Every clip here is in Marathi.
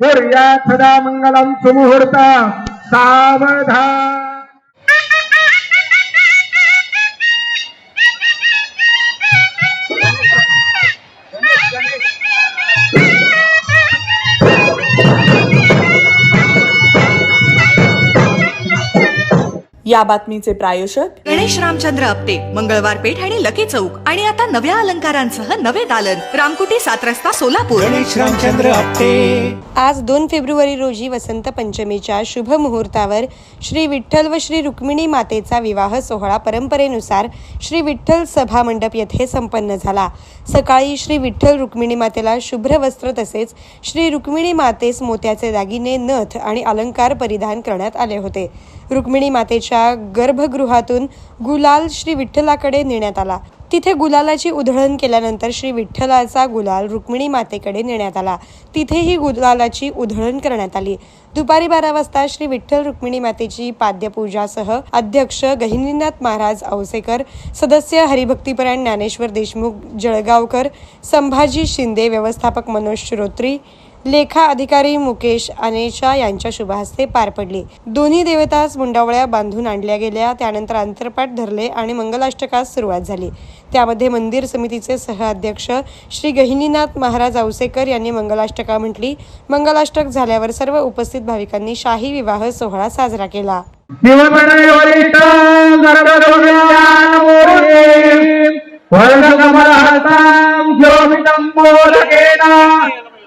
कुर्या सदा मंगलम सुमुहूर्त सावधान। या बातमीचे प्रायोजक गणेश रामचंद्र आपटे मंगळवार पेठ आणि लकी चौक. आणि आता नव्या अलंकारांसह नवे दालन. रामकुटी सात रस्ता सोलापूर. गणेश रामचंद्र आपटे. आज दोन फेब्रुवारी रोजी वसंत पंचमीच्या शुभ मुहूर्तावर श्री विठ्ठल व श्री रुक्मिणी मातेचा विवाह सोहळा परंपरेनुसार श्री विठ्ठल सभा मंडप येथे संपन्न झाला. सकाळी श्री विठ्ठल रुक्मिणी मातेला शुभ्र वस्त्र तसेच श्री रुक्मिणी मातेस मोत्याचे दागिने नथ आणि अलंकार परिधान करण्यात आले होते. रुक्मिणी मातेच्या गर्भगृहातून गुलाल श्री विठ्ठलाकडे नेण्यात आला. तिथे गुलालाची उधळण केल्यानंतर श्री विठ्ठलाचा गुलाल रुक्मिणी मातेकडे नेण्यात आला. तिथेही गुलालाची उधळण करण्यात आली. दुपारी बारा वाजता श्री विठ्ठल रुक्मिणी मातेची पाद्यपूजासह अध्यक्ष गहिनीनाथ महाराज औसेकर सदस्य हरिभक्तीपरायण ज्ञानेश्वर देशमुख जळगावकर संभाजी शिंदे व्यवस्थापक मनोज श्रोत्री लेखा अधिकारी मुकेश अनेशा यांच्या शुभहस्ते पार पडली. दोन्ही देवतास मुंडावळ्या बांधून आणल्या गेल्या त्यानंतर अंतरपाठ धरले आणि मंगलाष्टकास सुरुवात झाली. त्यामध्ये मंदिर समितीचे सहअध्यक्ष श्री गहिनीनाथ महाराज औसेकर यांनी मंगलाष्टका म्हटली. मंगलाष्टक झाल्यावर सर्व उपस्थित भाविकांनी शाही विवाह सोहळा साजरा केला.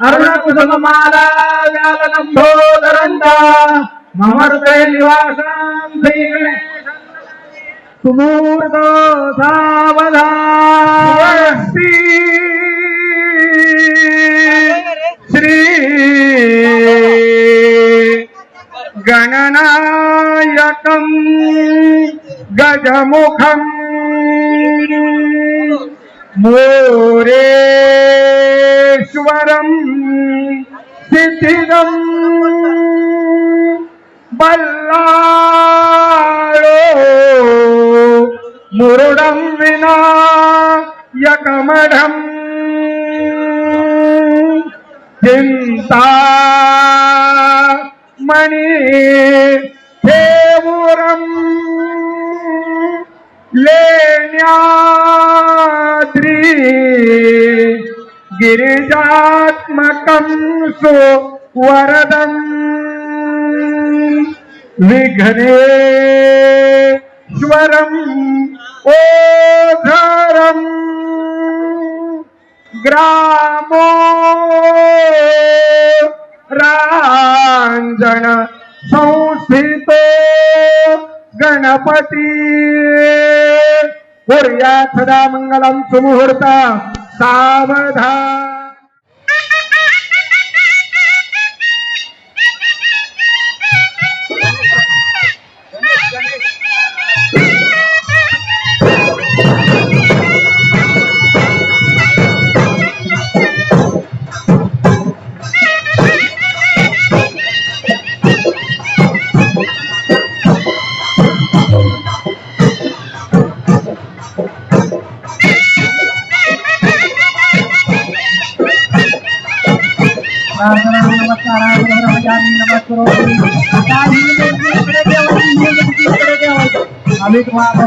అరుణకుసుమాలాంబోదరంత మమ హృదయ నివాసం శ్రీ సుమూర్తో సావధాస్తి శ్రీ గణనాయకం గజముఖం మోరేశ్వరం श्रीगणेश बल्लाळो मुरुडं विना यकमढम् चिंता मणि देवुरम लेण्याद्री गिरिजात्मकं सुवरदम् विघ्नेश्वरम् ओधरम् ग्रामो रांजण संस्थितो गणपती। कुर्या सदा मंगलम सावधा सावधान आम्ही तुम्हाला